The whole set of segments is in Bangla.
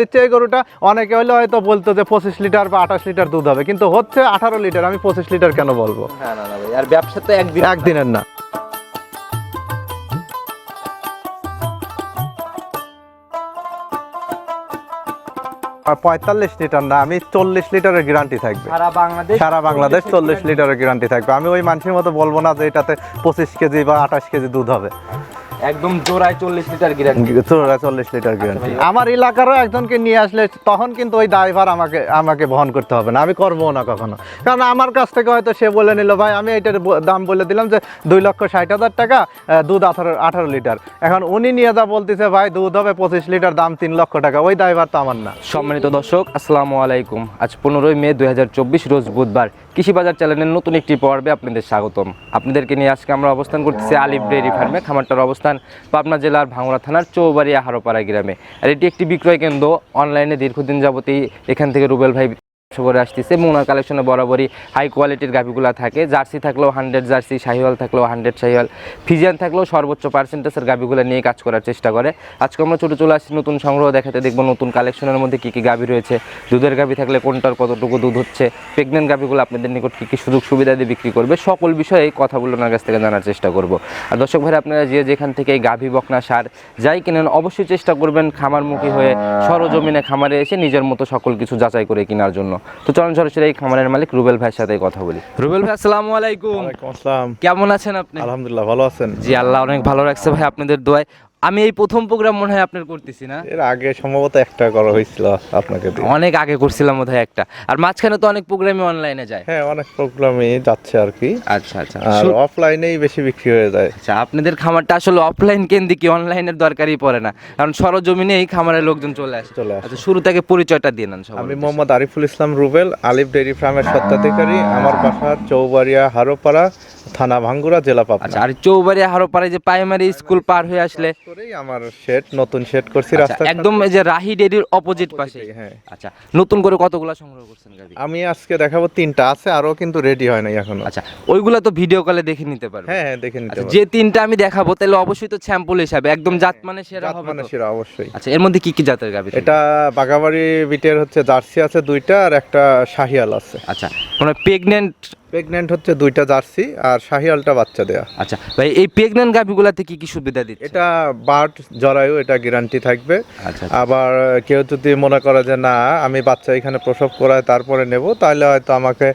দিচ্ছে এই গরুটা অনেকে হলে হয়তো বলতো যে পঁচিশ লিটার বা আঠাশ লিটার দুধ হবে কিন্তু হচ্ছে আঠারো লিটার। আমি পঁচিশ লিটার কেন বলব? আর ব্যবসা তো একদিন একদিনের না। আর পঁয়তাল্লিশ লিটার না আমি চল্লিশ লিটারের গ্যারান্টি থাকবে। সারা বাংলাদেশ সারা বাংলাদেশ চল্লিশ লিটারের গ্যারান্টি থাকবে। আমি ওই মানুষের মতো বলব না যে এটাতে পঁচিশ কেজি বা আঠাশ কেজি দুধ হবে। একদম জোড়ায় চল্লিশ লিটার গ্যারান্টি চোরা চল্লিশ লিটার গ্যারান্টি আমার এলাকারও একজনকে নিয়ে আসলে তখন কিন্তু ওই ড্রাইভার আমাকে আমাকে বহন করতে হবে না। আমি করব না কখনো। কারণ আমার কাছ থেকে হয়তো সে বলে নিল ভাই আমি এটার দাম বলে দিলাম যে দুই লক্ষ ষাট হাজার টাকা দুধ আঠারো আঠারো লিটার। এখন উনি নিয়ে যা বলতেছে ভাই দুধ হবে পঁচিশ লিটার দাম তিন লক্ষ টাকা। ওই ড্রাইভার তো আমার না। সম্মানিত দর্শক আসসালামু আলাইকুম। আজ পনেরোই মে দুই হাজার চব্বিশ রোজ বুধবার। কৃষি বাজার চ্যানেলের নতুন একটি পর্বে আপনাদের স্বাগতম। আপনাদেরকে নিয়ে আজকে আমরা অবস্থান করতেছি আলিফ ডেয়ারি ফার্মে। খামারটার অবস্থান পাবনা জেলার ভাঙড়া থানার চৌবাড়ি আহারোপাড়া গ্রামে। আর এটি একটি বিক্রয় কেন্দ্র। অনলাইনে দীর্ঘদিন যাবতেই এখান থেকে রুবেল ভাই করে আসতেছে। এবং ওনার কালেকশনে বরাবরই হাই কোয়ালিটির গাভিগুলো থাকে। জার্সি থাকলেও হান্ড্রেড জার্সি, শাহিওয়াল থাকলেও হান্ড্রেড শাহিওয়াল, ফিজিয়ান থাকলেও সর্বোচ্চ পার্সেন্টেজের গাভিগুলো নিয়ে কাজ করার চেষ্টা করে। আজকে আমরা ছোটো চলে আসছি নতুন সংগ্রহ দেখাতে, দেখব নতুন কালেকশনের মধ্যে কী কী গাভি রয়েছে। দুধের গাভি থাকলে কোনটার কতটুকু দুধ হচ্ছে প্রেগনেন্ট গাভিগুলো আপনাদের নিকট কী কী সুযোগ সুবিধা দিয়ে বিক্রি করবে, সকল বিষয়ে কথাগুলো ওনার কাছ থেকে জানার চেষ্টা করব। আর দর্শক ভাই আপনারা যে যেখান থেকে এই গাভি, বকনা, সার যাই কিনেন, অবশ্যই চেষ্টা করবেন খামারমুখী হয়ে সরজমিনে খামারে এসে নিজের মতো সকল কিছু যাচাই করে কেনার জন্য। তো চলুন সরাসরি এই খামারের মালিক রুবেল ভাইয়ের সাথে কথা বলি। রুবেল ভাই আসসালামু আলাইকুম। ওয়ালাইকুম আসসালাম। কেমন আছেন আপনি? আলহামদুলিল্লাহ ভালো আছেন। জি আল্লাহ অনেক ভালো রাখছে ভাই আপনাদের দোয়ায়। আমি এই প্রথম প্রোগ্রাম মনে হয় আপনার করতেছি না? এর আগে সম্ভবত একটা করা হয়েছিল আপনাকে দিয়ে। অনেক আগে করছিলাম বোধহয় একটা। আর মাঝখানে তো অনেক প্রোগ্রামই অনলাইনে যায়। হ্যাঁ অনেক প্রোগ্রামে যাচ্ছে আর কি। আচ্ছা আচ্ছা। আর অফলাইনেই বেশি বিক্রি হয়ে যায়। আচ্ছা আপনাদের খামারটা আসলে অফলাইন কেন্দ্রিক অনলাইনের দরকারই পড়ে না। কারণ সরজমিনে এই খামারের লোকজন চলে আসে। চলে আসে। আচ্ছা শুরু থেকে পরিচয়টা দিয়ে নেন সবার আমি মোহাম্মদ আরিফুল ইসলাম রুবেল আলিফ ডেইরি ফার্মের স্বত্বাধিকারী আমার বাসা চৌবাড়িয়া হারোপাড়া থানা ভাঙ্গুরা জেলা পাবনা। আচ্ছা আর চৌবাড়িয়া হারোপাড়ায় যে প্রাইমারি স্কুল পার হয়ে আসলে করেই আমার শেড নতুন শেড করছি আচ্ছা, রাস্তা একদম এই যে রাহি ডেরির অপোজিট পাশে। হ্যাঁ। আচ্ছা নতুন করে কতগুলা সংগ্রহ করছেন গাবি আমি আজকে দেখাবো তিনটা আছে আরও কিন্তু রেডি হয় নাই এখনও। আচ্ছা ওইগুলা তো ভিডিও কলে দেখে নিতে পারবে। হ্যাঁ হ্যাঁ দেখে নিতে আচ্ছা যে তিনটা আমি দেখাবো তাহলে অবশ্যই তো স্যাম্পল হিসাবে একদম জাত মানে সেরা হবে মানে? সেরা অবশ্যই। আচ্ছা এর মধ্যে কি কি জাতের গাবি এটা বাগাবাড়ি বিটের হচ্ছে জার্সি আছে দুইটা আর একটা শাহিয়াল আছে। আচ্ছা মানে প্রেগনেন্ট প্রেগনেন্ট হচ্ছে দুইটা জার্সি আর শাহিয়ালটা বাচ্চা দেয়া। আচ্ছা ভাই এই প্রেগনেন্ট গাভিগুলাতে কি কি সুবিধা দিচ্ছে? এটা বার্ড জরায়ু এটা গ্যারান্টি থাকবে। আচ্ছা আবার কেউ যদি মনে করে যে না আমি বাচ্চা এখানে প্রসব করায় তারপরে নেব তাহলে হয়তো আমাকে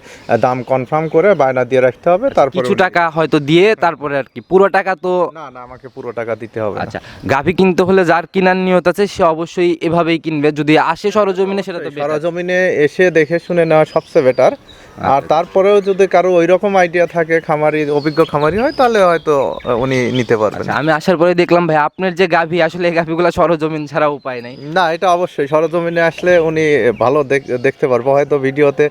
দাম কনফার্ম করে বায়না দিয়ে রাখতে হবে তারপরে কিছু টাকা হয়তো দিয়ে তারপরে আর কি পুরো টাকা তো না না আমাকে পুরো টাকা দিতে হবে আচ্ছা গাভি কিনতে হলে যার কিনার নিয়ত আছে সে অবশ্যই এভাবেই কিনবে। যদি আসে সরজমিনে সেটা তো সরজমিনে এসে দেখে শুনে নেওয়া সবচেয়ে বেটার আর তারপরেও যদি কারও ওই রকম আইডিয়া থাকে খামারি অভিজ্ঞ খামারি হয় তাহলে হয়তো উনি নিতে পারবেন। আচ্ছা আমি আসার পরে দেখলাম ভাই আপনার যে গাভি আসলে এই গাভিগুলো সরজমিন ছাড়া উপায় নাই। না এটা অবশ্যই সরজমিনে আসলে উনি ভালো দেখ- দেখতে পারব। হয়তো ভিডিওতে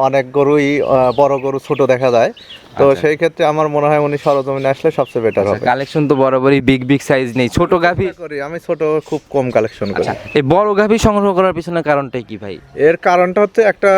অনেক গরুই বড় গরু ছোট দেখা যায়। তো আচ্ছা। সেই ক্ষেত্রে আমার মনে হয় উনি সরজমিনে আসলে সবচেয়ে বেটার হবে। কালেকশন তো বরাবরই বিগ বিগ সাইজ নেই। ছোট গাভি করি আমি ছোট খুব কম কালেকশন করি। আচ্ছা এই বড় গাভি সংগ্রহ করার পিছনে কারণটাই কি ভাই? এর কারণটা হচ্ছে একটা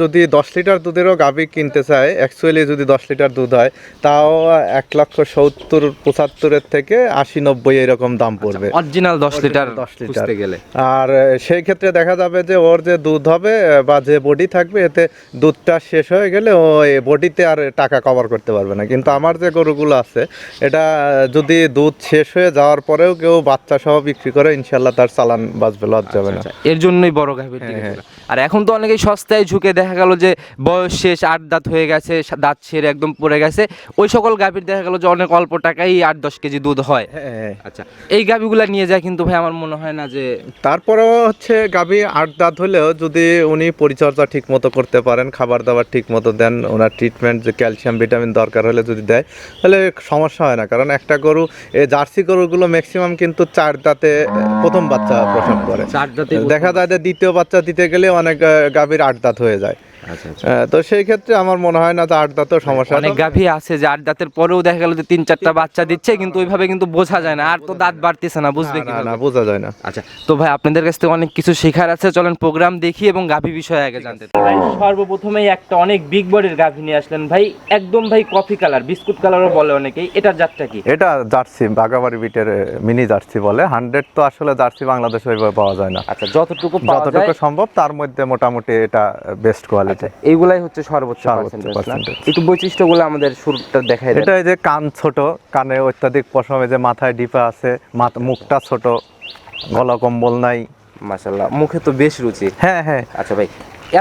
যদি দশ লিটার দুধেরও গাভি কিনতে চায় অ্যাকচুয়ালি যদি দশ লিটার দুধ হয় তাও এক লক্ষ সত্তর পঁচাত্তরের থেকে আশি নব্বই এরকম দাম পড়বে। অরিজিনাল দশ লিটার 10 লিটার। গেলে। আর সেই ক্ষেত্রে দেখা যাবে যে ওর যে দুধ হবে বা যে বডি থাকবে এতে দুধটা শেষ হয়ে গেলে ও বডিতে আর টাকা কভার করতে পারবে না। কিন্তু আমার যে গরুগুলো আছে এটা যদি দুধ শেষ হয়ে যাওয়ার পরেও কেউ বাচ্চা সহ বিক্রি করে ইনশাল্লাহ তার চালান বাঁচবে লজ যাবে না। আচ্ছা, এর জন্যই বড় গাভীর। আর এখন তো অনেকেই সস্তায় ঝুঁকে দেখা গেল যে বয়স শেষ আট দাঁত হয়ে গেছে দাঁত ছেড়ে একদম পড়ে গেছে। ওই সকল গাভীর দেখা গেল যে অনেক অল্প টাকায় আট দশ কেজি দুধ হয়। হ্যাঁ। আচ্ছা এই গাভীগুলো নিয়ে যায় কিন্তু ভাই আমার মনে হয় না যে তারপরেও হচ্ছে গাভী আট দাঁত হলেও যদি উনি পরিচর্যা ঠিক মতো করতে পারেন খাবার দাবার ঠিক মতো দেন ওনার ট্রিটমেন্ট যে ক্যালসিয়াম ভিটামিন দরকার হলে যদি দেয় তাহলে সমস্যা হয় না। কারণ একটা গরু এই জার্সি গরুগুলো ম্যাক্সিমাম কিন্তু চার দাঁতে প্রথম বাচ্চা প্রসব করে। চার দাঁতে দেখা যায় যে দ্বিতীয় বাচ্চা দিতে গেলে অনেক গাভীর আট দাঁত হয়ে যায়। তো সেই ক্ষেত্রে আমার মনে হয় না যে আট দাঁতেও সমস্যা। অনেক গাভী আছে যে আট দাঁতের পরেও দেখা গেল যে তিন চারটা বাচ্চা দিচ্ছে কিন্তু ওইভাবে কিন্তু বোঝা যায় না আর তো দাঁত বাড়তেছে না বুঝবে না, না বোঝা যায় না। আচ্ছা তো ভাই আপনাদের কাছ থেকে অনেক কিছু শেখার আছে চলেন প্রোগ্রাম দেখি এবং গাভী বিষয়ে আগে জানতে। ভাই সর্বপ্রথমেই একটা অনেক বিগ বডির গাভী নিয়ে আসলেন। ভাই একদম ভাই কফি কালার বিস্কুট কালারও বলে অনেকেই। এটার জাতটা কি? এটা জার্সি বাগাবাড়ি বিটের মিনি জার্সি বলে। হান্ড্রেড তো আসলে জার্সি বাংলাদেশে ওইভাবে পাওয়া যায় না। আচ্ছা যতটুকু যতটুকু সম্ভব তার মধ্যে মোটামুটি এটা বেস্ট কোয়ালিটি এইগুলাই হচ্ছে সর্বোচ্চ। একটু বৈশিষ্ট্যগুলো আমাদের শুরুটা দেখাই এটা এই যে কান ছোট কানে অত্যাধিক পশমে যে মাথায় ডিপা আছে মুখটা ছোট গলা কম্বল নাই। মাশাল্লাহ মুখে তো বেশ রুচি। হ্যাঁ হ্যাঁ। আচ্ছা ভাই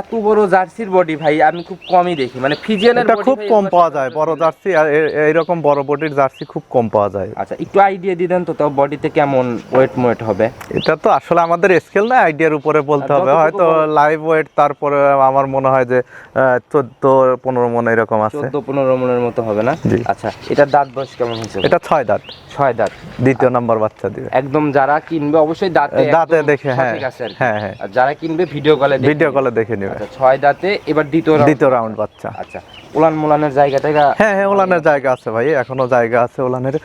এত বড় জার্সির বডি ভাই আমি খুব কমই দেখি। মানে ফিজিয়ানের এটা খুব কম পাওয়া যায় বড় জার্সি আর এইরকম বড় বডির জার্সি খুব কম পাওয়া যায়। আচ্ছা একটু আইডিয়া দিতেন তো তাও বডিতে কেমন ওয়েট মোয়েট হবে? এটা তো আসলে আমাদের স্কেল না আইডিয়ার উপরে বলতে হবে। হয়তো লাইভ ওয়েট তারপরে আমার মনে হয় যে চোদ্দ পনেরো মন এরকম আছে। চোদ্দ পনেরো মনের মতো হবে না? আচ্ছা এটা দাঁত বয়স কেমন হয়েছে? এটা ছয় দাঁত। ছয় দাঁত। দ্বিতীয় নাম্বার বাচ্চা দিবে একদম যারা কিনবে অবশ্যই দাঁতে দাঁতে দেখে, হ্যাঁ, সঠিক আছে আর হ্যাঁ, হ্যাঁ। আর যারা কিনবে ভিডিও কলে ভিডিও কলে দেখে নিবে। নেবে ছয় দাঁতে এবার দ্বিতীয় দ্বিতীয় রাউন্ড বাচ্চা। আচ্ছা উলান মুলানের জায়গা থেকে হ্যাঁ হ্যাঁ উলানের জায়গা আছে ভাই এখনও জায়গা আছে ওলানের।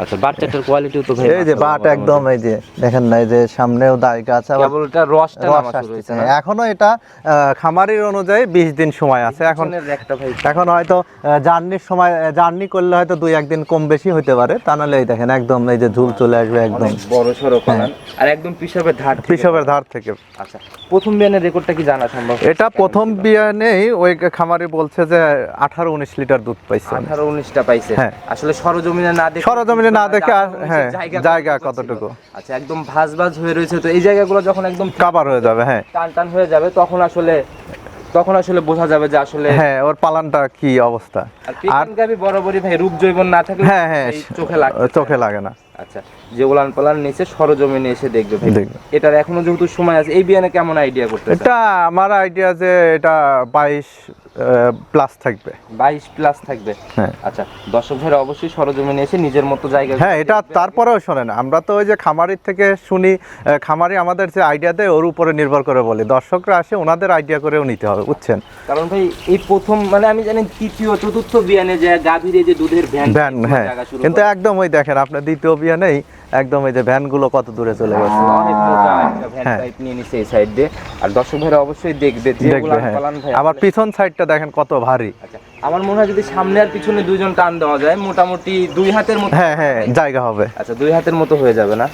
আচ্ছা বাচ্চাটার কোয়ালিটিও তো ভাই এই যে বাট একদম এই যে দেখেন না এই যে সামনেও আছে কেবল এটা রসটা রস নামা শুরু হয়েছে হ্যাঁ, এখনও এটা খামারির অনুযায়ী বিশ দিন সময় আছে। এখন একটা ভাই। এখন হয়তো জার্নির সময় জার্নি করলে হয়তো দুই একদিন কম বেশি হতে পারে। তা নাহলে এই দেখেন একদম এই যে ঝুল চলে আসবে একদম। বড় সড়ো কলান আর একদম পিসাবের ধার থেকে। পিসবের ধার থেকে। আচ্ছা প্রথম বিয়ানের রেকর্ডটা কি জানা সম্ভব? এটা প্রথম বিয়ানেই ওই খামারি বলছে যে আঠারো উনিশ লিটার দুধ পাইছে। আঠারো উনিশটা পাইছে। হ্যাঁ। আসলে সরজমিনে না দেখে সরজমিনে না দেখে আর- হ্যাঁ, জায়গা কতটুকু। আচ্ছা একদম ভাজ ভাজ হয়ে রয়েছে তো এই জায়গাগুলো যখন একদম কাবার হয়ে যাবে হ্যাঁ। টান টান হয়ে যাবে তখন আসলে তখন আসলে বোঝা যাবে যে আসলে হ্যাঁ ওর পালানটা কি অবস্থা? আর গাভী বরাবরই ভাই রূপ জৈবন না থাকলে হ্যাঁ হ্যাঁ চোখে লাগে চোখে লাগে না। আচ্ছা যে উলান পালান নিচে সরজমিনে এসে দেখবে ভাই। এটার এখনও যেহেতু সময় আছে এই বিয়ানে কেমন আইডিয়া করতে এটা আমার আইডিয়া যে এটা বাইশ প্লাস থাকবে। বাইশ প্লাস থাকবে। হ্যাঁ। আচ্ছা দর্শক ভাইরা অবশ্যই সরজমিনে এসে নিজের মতো জায়গা হ্যাঁ এটা তারপরেও শোনেন আমরা তো ওই যে খামারির থেকে শুনি খামারি আমাদের যে আইডিয়া দেয় ওর উপরে নির্ভর করে বলি। দর্শকরা আসে ওনাদের আইডিয়া করেও নিতে হবে বুঝছেন? কারণ ভাই এই প্রথম মানে আমি জানি তৃতীয় চতুর্থ বিয়ানে যে গাভীর যে দুধের ভ্যান ভ্যান হ্যাঁ। কিন্তু একদম ওই দেখেন আপনার দ্বিতীয় বিয়ে নেই একদম এই যে ভ্যানগুলো কত দূরে চলে গেছে। অনেক মোটা একটা ভ্যান হ্যাঁ। নিয়ে নিছে এই সাইড দিয়ে। আর দর্শক ভাইরা অবশ্যই দেখবে যে হ্যাঁ। পালান ভাই আবার পিছন সাইডটা দেখেন কত ভারী। আচ্ছা আমার মনে হয় যদি সামনে আর পিছনে দুইজন টান দেওয়া যায় মোটামুটি দুই হাতের মতো হ্যাঁ হ্যাঁ জায়গা হবে। আচ্ছা দুই হাতের মতো হয়ে যাবে না?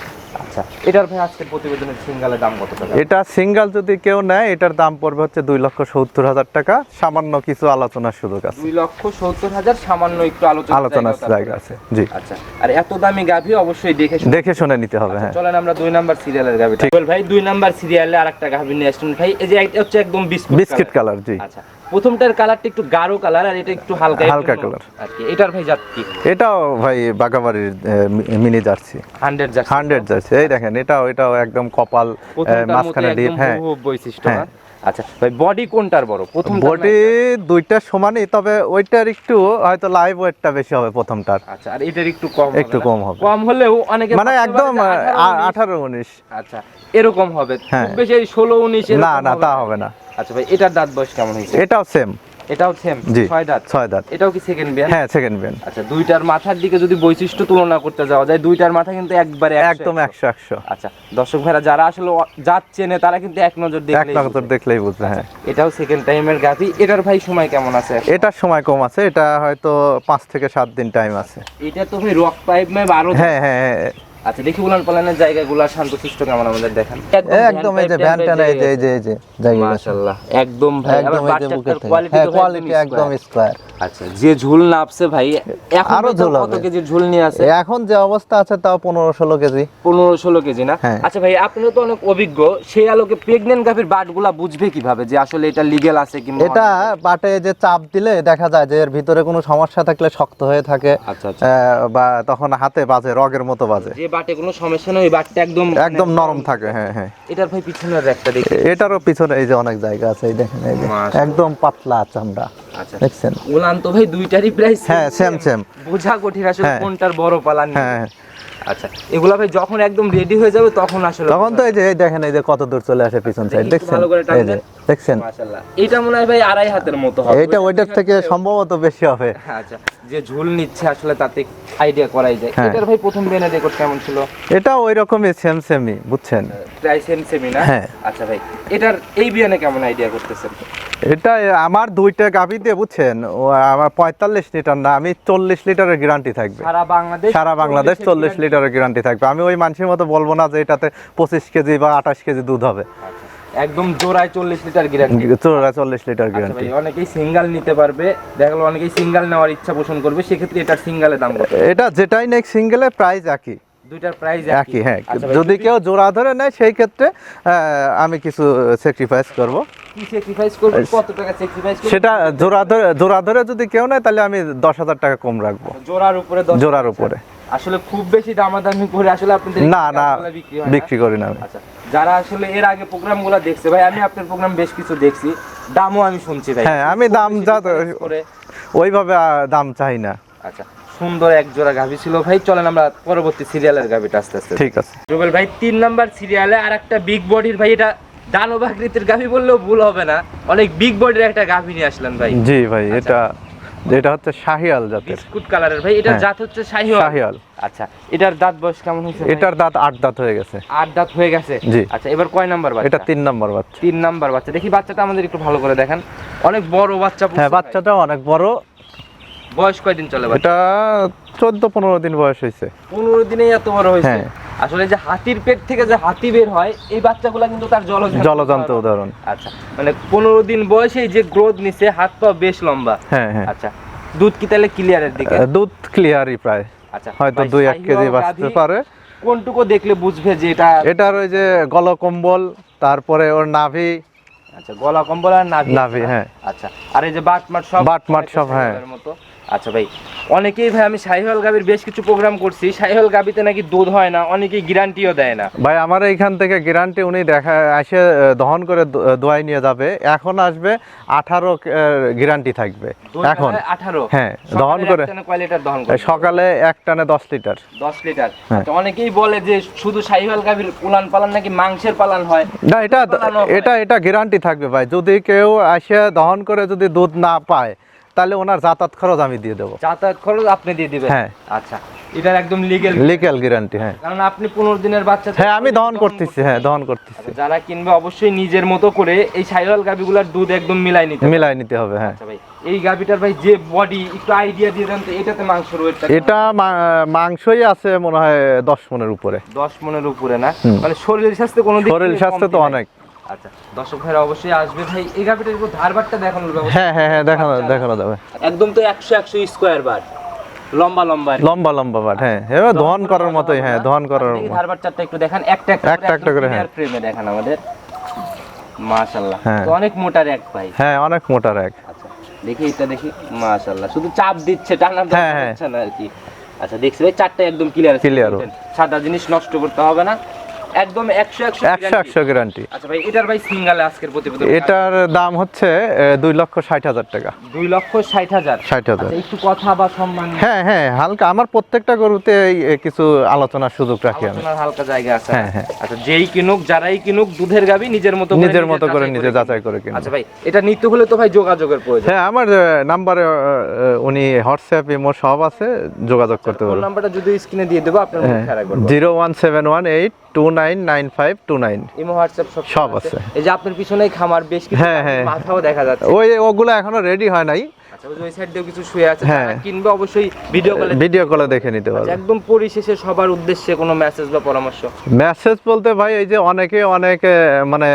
আচ্ছা এটার ভাই আজকের প্রতিবেদনের সিঙ্গালের দাম কত টাকা? এটা সিঙ্গেল যদি কেউ নেয় এটার দাম পড়বে হচ্ছে দুই লক্ষ সত্তর হাজার টাকা। সামান্য কিছু আলোচনার সুযোগ আছে। দুই লক্ষ সত্তর হাজার সামান্য একটু আলোচনা আলোচনার জায়গা আছে। জি। আচ্ছা আর এত দামি গাভী অবশ্যই দেখে শুনে দেখে শুনে নিতে হবে হ্যাঁ। চলেন আমরা দুই নাম্বার সিরিয়ালের গাভিটা। ভাই দুই নাম্বার সিরিয়ালে আরেকটা গাভি নিয়ে আসছেন। ভাই এই যে হচ্ছে একদম বিস্কুট বিস্কিট কালার। কালার জি। আচ্ছা প্রথমটার কালারটা একটু গাঢ় কালার আর এটা একটু হালকা হালকা কালার। এটার ভাই জাত কি এটাও ভাই বাগাবাড়ির মিনি জার্সি। 100 জার্সি। 100 জার্সি। এই দেখেন এটাও এটাও একদম কপাল মাঝখানে ডিপ হ্যাঁ বৈশিষ্ট্য হ্যাঁ। না? আচ্ছা ভাই বডি কোনটার বড়? প্রথম বডি দুইটা সমানই তবে ওইটার একটু হয়তো লাইভ ওয়েটটা বেশি হবে প্রথমটার। আচ্ছা আর এটার একটু কম একটু কম হবে। কম হলেও অনেকে মানে একদম 18, 19 আঠারো উনিশ। আচ্ছা এরকম হবে। হ্যাঁ। খুব বেশি ষোলো উনিশ না না তা হবে না। আচ্ছা ভাই এটার দাঁত বয়স কেমন হয়েছে? এটাও সেম এটাও সেম জি ছয় দাঁত। ছয় দাঁত। এটাও কি সেকেন্ড বিয়ান হ্যাঁ সেকেন্ড বিয়ান আচ্ছা দুইটার মাথার দিকে যদি বৈশিষ্ট্য তুলনা করতে যাওয়া যায় দুইটার মাথা কিন্তু একবারে একদম একশো। একশো আচ্ছা দর্শক ভাইরা যারা আসলে জাত চেনে তারা কিন্তু এক নজর এক দেখলে নজর দেখলেই বুঝবে হ্যাঁ। এটাও সেকেন্ড টাইমের গাভি। এটার ভাই সময় কেমন আছে? এটার সময় কম আছে এটা হয়তো পাঁচ থেকে সাত দিন টাইম আছে। এটা তো ভাই রক পাইপ মে বারো হ্যাঁ হ্যাঁ হ্যাঁ। আচ্ছা দেখি উলান পালানের জায়গাগুলো শান্তশিষ্ট কেমন আমাদের দেখান। একদম এই যে ভ্যানটা এই যে এই যে এই যে জায়গা মাশাআল্লাহ একদম ভাই একদম এই যে বুকের থেকে। কোয়ালিটি হ্যাঁ কোয়ালিটি একদম স্কোয়ার আচ্ছা যে ঝুল নাপছে ভাই এখন আরও আরও ঝুল কত কেজি ঝুল নিয়ে আছে? এখন যে অবস্থা আছে তাও পনেরো ষোলো কেজি। পনেরো ষোলো কেজি না? হ্যাঁ। আচ্ছা ভাই তো অনেক অভিজ্ঞ। সেই আলোকে প্রেগনেন্ট গাভীর বাটগুলা বুঝবে কীভাবে যে আসলে এটা আছে কিংবা এটা বাটে যে চাপ দিলে দেখা যায় যে এর ভিতরে কোনো সমস্যা থাকলে শক্ত হয়ে থাকে আচ্ছা আচ্ছা। বা তখন হাতে বাজে রগের মতো বাজে। যে বাটে কোনো সমস্যা নেই বাটটা একদম একদম নরম থাকে হ্যাঁ হ্যাঁ। এটার ভাই পিছনের একটা দেখি। এটারও পিছনে এই যে অনেক জায়গা আছে এই দেখেন এই একদম পাতলা চামড়া। দেখছেন? উলান তো ভাই দুইটারই প্রাইস হ্যাঁ, सेम सेम বোঝা কঠিন আসলে হ্যাঁ। কোনটার বড় পালান হ্যাঁ। আচ্ছা এগুলা ভাই যখন একদম রেডি হয়ে যাবে তখন আসলে তখন তো এই যে দেখেন এই যে কত দূর চলে আসে পিছন সাইড দেখছেন? ভালো করে টান দেন। দেখছেন? মাশাআল্লাহ। এটা মনে হয় ভাই আড়াই হাতের মতো হবে। এইটা ওইটার থেকে সম্ভবত বেশি হবে। আচ্ছা যে ঝুল নিচ্ছে আসলে তাতে আইডিয়া করাই যায়। হ্যাঁ। এটার ভাই প্রথম রেকর্ড কেমন ছিল? এটা ওই রকমই সেম বুঝছেন? প্রায় সেম সেমি না? হ্যাঁ। আচ্ছা ভাই এটার এই বিয়ানে কেমন আইডিয়া করতেছেন? এটা আমার দুইটা গাভি দিয়ে বুঝছেন? আমার পঁয়তাল্লিশ লিটার না আমি চল্লিশ লিটারের গ্যারান্টি থাকবে। সারা বাংলাদেশ সারা বাংলাদেশ 40 চল্লিশ লিটারের গ্যারান্টি থাকবে। আমি ওই মানুষের মতো বলব না যে এটাতে পঁচিশ কেজি বা আঠাশ কেজি দুধ হবে। আচ্ছা, একদম জোড়ায় চল্লিশ লিটার গ্যারান্টি চোরা চল্লিশ লিটার আচ্ছা গ্যারান্টি অনেকেই সিঙ্গেল নিতে পারবে। দেখা গেলো অনেকেই সিঙ্গেল নেওয়ার ইচ্ছা পোষণ করবে সেক্ষেত্রে এটার সিঙ্গেলের দাম কত? এটা যেটাই নেই সিঙ্গেলের প্রাইস একই। দুইটার প্রাইস একই। হ্যাঁ যদি কেউ জোড়া ধরে নেয় সেই ক্ষেত্রে আমি কিছু স্যাক্রিফাইস করব। সেটা জোড়া ধরে জোড়া ধরে যদি কেউ নেয় তাহলে আমি দশ হাজার টাকা কম রাখব। জোড়ার উপরে জোড়ার উপরে। আসলে খুব বেশি দামাদামি করে আসলে আপনাদের না না বিক্রি করি না আচ্ছা যারা আসলে এর আগে প্রোগ্রামগুলো দেখছে ভাই আমি আপনার প্রোগ্রাম বেশ কিছু দেখছি। দামও আমি শুনছি ভাই। হ্যাঁ আমি দাম যা করে ওইভাবে দাম চাই না। আচ্ছা সুন্দর এক জোড়া গাভী ছিল ভাই। চলেন আমরা পরবর্তী সিরিয়ালের গাভীটা আস্তে আস্তে ঠিক আছে। রুবেল ভাই তিন নাম্বার সিরিয়ালে আর একটা বিগ বডির ভাই এটা দানব আকৃতির গাভী বললেও ভুল হবে না। অনেক বিগ বডির একটা গাভী নিয়ে আসলেন ভাই। জি ভাই এটা এটা হচ্ছে শাহিয়াল জাতের। বিস্কুট কালারের। ভাই এটার হ্যাঁ। জাত হচ্ছে শাহিয়াল? শাহিয়াল। আচ্ছা এটার দাঁত বয়স কেমন হয়েছে এটার দাঁত আট দাঁত হয়ে গেছে। আট দাঁত হয়ে গেছে? জি। আচ্ছা এবার কয় নাম্বার বাচ্চা? এটা তিন নাম্বার বাচ্চা। তিন নাম্বার বাচ্চা। দেখি বাচ্চাটা আমাদের একটু ভালো করে দেখেন। অনেক বড় বাচ্চা হ্যাঁ পুষছে বাচ্চাটাও অনেক বড়। বয়স কয়দিন চলে এটা চোদ্দ পনেরো দিন বয়স হয়েছে। পনেরো দিনে এত বড় হয়েছে? হ্যাঁ। আসলে যে হাতির পেট থেকে যে হাতি বের হয় এই বাচ্চাগুলা কিন্তু তার জলজন্ত জলজন্ত উদাহরণ। আচ্ছা মানে পনেরো দিন বয়সেই যে গ্রোথ নিছে হাত পা বেশ লম্বা। হ্যাঁ হ্যাঁ। আচ্ছা দুধ কি তাহলে ক্লিয়ারের দিকে? দুধ ক্লিয়ারই প্রায়। আচ্ছা হয়তো দুই এক কেজি বাঁচতে পারে। কোনটুকু দেখলে বুঝবে যে এটা এটার ওই যে গলকম্বল তারপরে ওর নাভি। আচ্ছা গলা কম্বল আর নাভি। নাভি, হ্যাঁ। আচ্ছা আর এই যে বাট মাট সব বাট মাট সব, হ্যাঁ। মতো। আচ্ছা ভাই অনেকেই ভাই আমি শাহিওয়াল গাবির বেশ কিছু প্রোগ্রাম করছি। শাহিওয়াল গাবিতে নাকি দুধ হয় না অনেকেই গ্যারান্টিও দেয় না। ভাই আমার এইখান থেকে গ্যারান্টি উনি দেখা এসে দহন করে দোয়াই নিয়ে যাবে। এখন আসবে আঠারো গ্যারান্টি থাকবে। এখন। আঠারো। হ্যাঁ, দহন করে- সকালে এক টানে দশ লিটার দশ লিটার হ্যাঁ। অনেকেই বলে যে শুধু শাহিওয়াল গাভীর উলান পালান নাকি মাংসের পালান হয়? না এটা এটা এটা গ্যারান্টি থাকবে ভাই। যদি কেউ এসে দহন করে যদি দুধ না পায় তাহলে ওনার যাতায়াত খরচ আমি দিয়ে দেবো। যাতায়াত খরচ আপনি দিয়ে দিবেন? হ্যাঁ। আচ্ছা এটার একদম লিগেল লিগ্যাল গ্যারান্টি হ্যাঁ। কারণ আপনি পনেরো দিনের বাচ্চা হ্যাঁ আমি দহন করতেছি হ্যাঁ দহন করতেছি। আচ্ছা, যারা কিনবে অবশ্যই নিজের মতো করে এই শাহিওয়াল গাভীগুলোর দুধ একদম মিলাই নিতে হবে। মিলাই নিতে হবে হ্যাঁ। আচ্ছা ভাই এই গাভীটার ভাই যে বডি একটু আইডিয়া দিয়ে দেন তো এটাতে মাংস রয়েছে এটা মাংসই আছে মনে হয় দশ মনের উপরে। দশ মনের উপরে না? মানে শরীর স্বাস্থ্য কোনো দিক শরীর স্বাস্থ্য তো অনেক। আচ্ছা দর্শক ভাইরা অবশ্যই আসবে। ভাই এই গাভীটার একটু ধারবারটা দেখানোর ব্যবস্থা হ্যাঁ হ্যাঁ হ্যাঁ দেখানো আচ্ছা। দেখানো যাবে। একদম তো একশো একশো স্কোয়ার বার লম্বা লম্বা। লম্বা লম্বা বাট হ্যাঁ। এবার দহন করার মতোই হ্যাঁ দহন করার মতো। ধারবার চারটা একটু দেখান। একটা একটা একটা একটা করে, হ্যাঁ। ফ্রেমে দেখান আমাদের। মাশাআল্লাহ। তো অনেক মোটার এক ভাই। হ্যাঁ অনেক মোটা এক আচ্ছা দেখি এটা দেখি। মাশাআল্লাহ। শুধু চাপ দিচ্ছে টানা না আর কি। আচ্ছা দেখছি ভাই চারটা একদম ক্লিয়ার Clear। সাদা জিনিস নষ্ট করতে হবে না। এটার দাম হচ্ছে হালকা। আমার প্রত্যেকটা গরুতে কিছু আলোচনার সুযোগ হ্যাঁ, হ্যাঁ। আচ্ছা, যেই কিনুক যারাই কিনুক দুধের নিজের মতো করে নিজের মতো করে নিজে যাচাই করে আচ্ছা এটা নিতে হলে তো ভাই যোগাযোগের প্রয়োজন। হ্যাঁ আমার নম্বরে উনি হোয়াটসঅ্যাপ মোট সব আছে যোগাযোগ করতে আচ্ছা, পারবেন। নাম্বারটা যদি স্ক্রিনে দিয়ে দেবো আপনার হ্যাঁ। Zero one seven one eight two nine nine five two nine imo WhatsApp সব সব আছে। এই যে আপনার পিছনেই খামার বেশ কিছু হ্যাঁ, হ্যাঁ। মাথাও দেখা যাচ্ছে। ওই ওগুলো এখনও রেডি হয় নাই। আচ্ছা ওই সাইড দিয়েও কিছু শুয়ে আছে। হ্যাঁ। কিনবে অবশ্যই ভিডিও কলে ভিডিও কলে দেখে নিতে পারবে। একদম পরিশেষে সবার উদ্দেশ্যে কোনো মেসেজ বা পরামর্শ? মেসেজ বলতে ভাই এই যে অনেকে অনেক মানে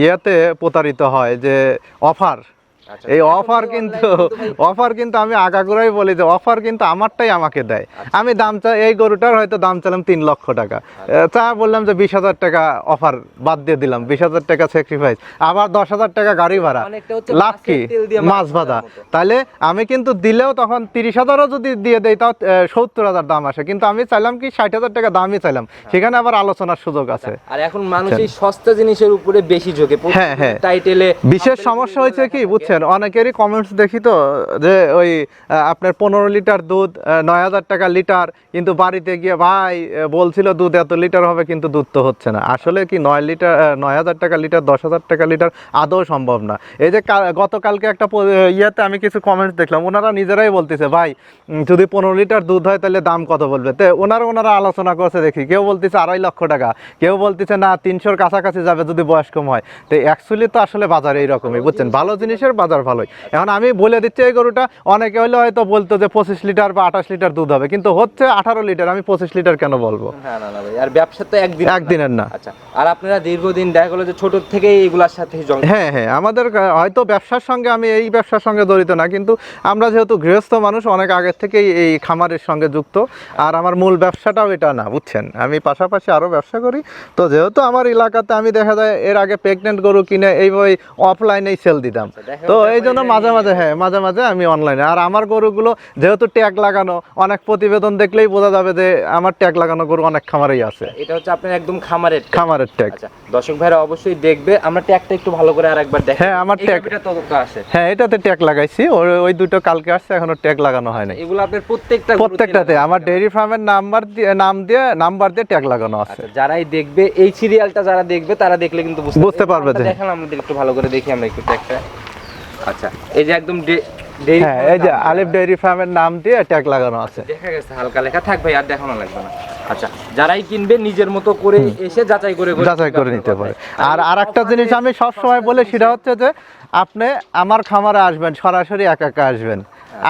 ইয়েতে প্রতারিত হয় যে অফার আচ্ছা, এই অফার কিন্তু অফার কিন্তু আমি আগাগোড়াই বলি যে অফার কিন্তু আমারটাই আমাকে দেয়। আমি দাম চাই এই গরুটার হয়তো দাম চাইলাম তিন লক্ষ টাকা। তা বললাম যে বিশ হাজার টাকা অফার বাদ দিয়ে দিলাম। বিশ হাজার টাকা স্যাক্রিফাইস আবার দশ হাজার টাকা গাড়ি ভাড়া। লাভ কি? মাছ ভাজা। তাহলে আমি কিন্তু দিলেও তখন তিরিশ হাজারও যদি দিয়ে দেয় তাও সত্তর হাজার দাম আসে। কিন্তু আমি চাইলাম কি ষাট হাজার টাকা দামই চাইলাম। সেখানে আবার আলোচনার সুযোগ আছে। আর এখন মানুষ এই সস্তা জিনিসের উপরে বেশি ঝোঁকে। হ্যাঁ, হ্যাঁ। টাইটেলে বিশেষ সমস্যা হয়েছে কি? বুঝছেন? বুঝছেন অনেকেরই কমেন্টস দেখি তো, যে ওই আপনার পনেরো লিটার দুধ নয় হাজার টাকা লিটার, কিন্তু বাড়িতে গিয়ে, ভাই বলছিল দুধ এত লিটার হবে, কিন্তু দুধ তো হচ্ছে না। আসলে কি নয় লিটার নয় হাজার টাকা লিটার, দশ হাজার টাকা লিটার আদৌ সম্ভব না। এই যে গতকালকে একটা ইয়েতে আমি কিছু কমেন্টস দেখলাম, ওনারা নিজেরাই বলতেছে, ভাই যদি পনেরো লিটার দুধ হয়, তাহলে দাম কত বলবে? তো, ওনারা ওনারা আলোচনা করছে দেখি, কেউ বলতেছে আড়াই লক্ষ টাকা, কেউ বলতেছে, না, তিনশোর কাছাকাছি যাবে যদি বয়স কম হয়। তো অ্যাকচুয়ালি তো আসলে বাজার এইরকমই, বুঝছেন? ভালো জিনিসের বাজার ভালোই। এখন আমি বলে দিচ্ছি এই গরুটা অনেকে হলে হয়তো বলতো যে পঁচিশ লিটার বা আঠাশ লিটার দুধ হবে কিন্তু হচ্ছে আঠারো লিটার আমি পঁচিশ লিটার কেন বলব? না না না ভাই আর ব্যবসা তো একদিন একদিনের না। আচ্ছা আর আপনারা দীর্ঘদিন দেখা গেলো যে ছোট থেকেই এইগুলার সাথে হ্যাঁ হ্যাঁ আমাদের হয়তো ব্যবসার সঙ্গে আমি এই ব্যবসার সঙ্গে জড়িত না কিন্তু আমরা যেহেতু গৃহস্থ মানুষ অনেক আগের থেকেই এই খামারের সঙ্গে যুক্ত আর আমার মূল ব্যবসাটাও এটা না বুঝছেন? আমি পাশাপাশি আরও ব্যবসা করি। তো যেহেতু আমার এলাকাতে আমি দেখা যায় এর আগে প্রেগনেন্ট গরু কিনে এইভাবে অফলাইনেই সেল দিতাম। দেখা তো এই জন্য মাঝে মাঝে হ্যাঁ মাঝে মাঝে আমি অনলাইনে আর আমার গরুগুলো যেহেতু ট্যাগ লাগানো অনেক প্রতিবেদন দেখলেই বোঝা যাবে যে আমার ট্যাগ লাগানো গরু অনেক খামারেই আছে। এটা হচ্ছে আপনার একদম খামারের খামারের ট্যাগ আচ্ছা দর্শক ভাইরা অবশ্যই দেখবে। আমরা ট্যাগটা একটু ভালো করে আরেকবার দেখেন। হ্যাঁ, আমার ততটা আছে হ্যাঁ এটাতে ট্যাগ লাগাইছি। ওর ওই দুটো কালকে আসছে এখনও ট্যাগ লাগানো হয় নাই। এগুলো আপনার প্রত্যেকটা প্রত্যেকটাতে। আমার। ডেইরি ফার্মের নাম্বার দিয়ে নাম দিয়ে নাম্বার দিয়ে ট্যাগ লাগানো আছে। আচ্ছা যারাই দেখবে এই সিরিয়ালটা যারা দেখবে তারা দেখলে কিন্তু বুঝতে পারবে। যে- দেখেন আমাদের একটু ভালো করে দেখি আমরা একটু ট্যাগটা আচ্ছা এই যে একদম হ্যাঁ এই যে আলিফ ফার্মের নাম দিয়ে ট্যাগ লাগানো আছে। দেখা গেছে হালকা লেখা থাকবে আর দেখানো লাগবে না। আচ্ছা যারাই কিনবে নিজের মতো করে এসে যাচাই করে যাচাই করে নিতে পারে আর আর একটা জিনিস আমি সব সময় বলি সেটা হচ্ছে যে আপনি আমার খামারে আসবেন সরাসরি একা একা আসবেন।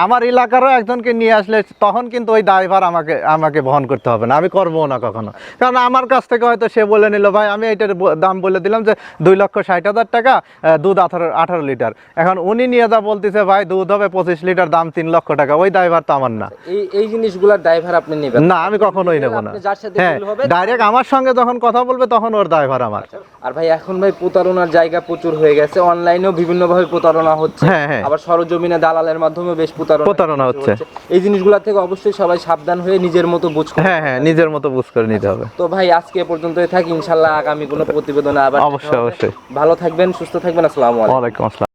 আমার এলাকারও একজনকে নিয়ে আসলে তখন কিন্তু ওই দায়ভার আমাকে আমাকে বহন করতে হবে না। আমি করব না কখনো। কারণ আমার কাছ থেকে হয়তো সে বলে নিল ভাই আমি এইটার দাম বলে দিলাম যে দুই লক্ষ ষাট হাজার টাকা দুধ আঠারো আঠারো লিটার। এখন উনি নিয়ে যা বলতেছে ভাই দুধ হবে পঁচিশ লিটার দাম তিন লক্ষ টাকা। ওই দায়ভার তো আমার না। এই এই জিনিসগুলোর ড্রাইভার আপনি নেবেন? না আমি কখনোই নেব না। হ্যাঁ ডাইরেক্ট আমার সঙ্গে যখন কথা বলবে তখন ওর দায়ভার আমার। আর ভাই এখন ভাই প্রতারণার জায়গা প্রচুর হয়ে গেছে। অনলাইনেও বিভিন্ন ভাবে প্রতারণা হচ্ছে। হ্যাঁ, হ্যাঁ। আবার সরজমিনে দালালের মাধ্যমে বেশ প্রতারণা হচ্ছে। এই জিনিসগুলো থেকে অবশ্যই সবাই সাবধান হয়ে নিজের মতো বুঝ। হ্যাঁ হ্যাঁ নিজের মতো বুঝ করে নিতে হবে তো ভাই আজকে পর্যন্তই থাকি ইনশাল্লাহ আগামী কোনো প্রতিবেদন আবার অবশ্যই, অবশ্যই। ভালো থাকবেন সুস্থ থাকবেন আসসালামু আলাইকুম আসসালাম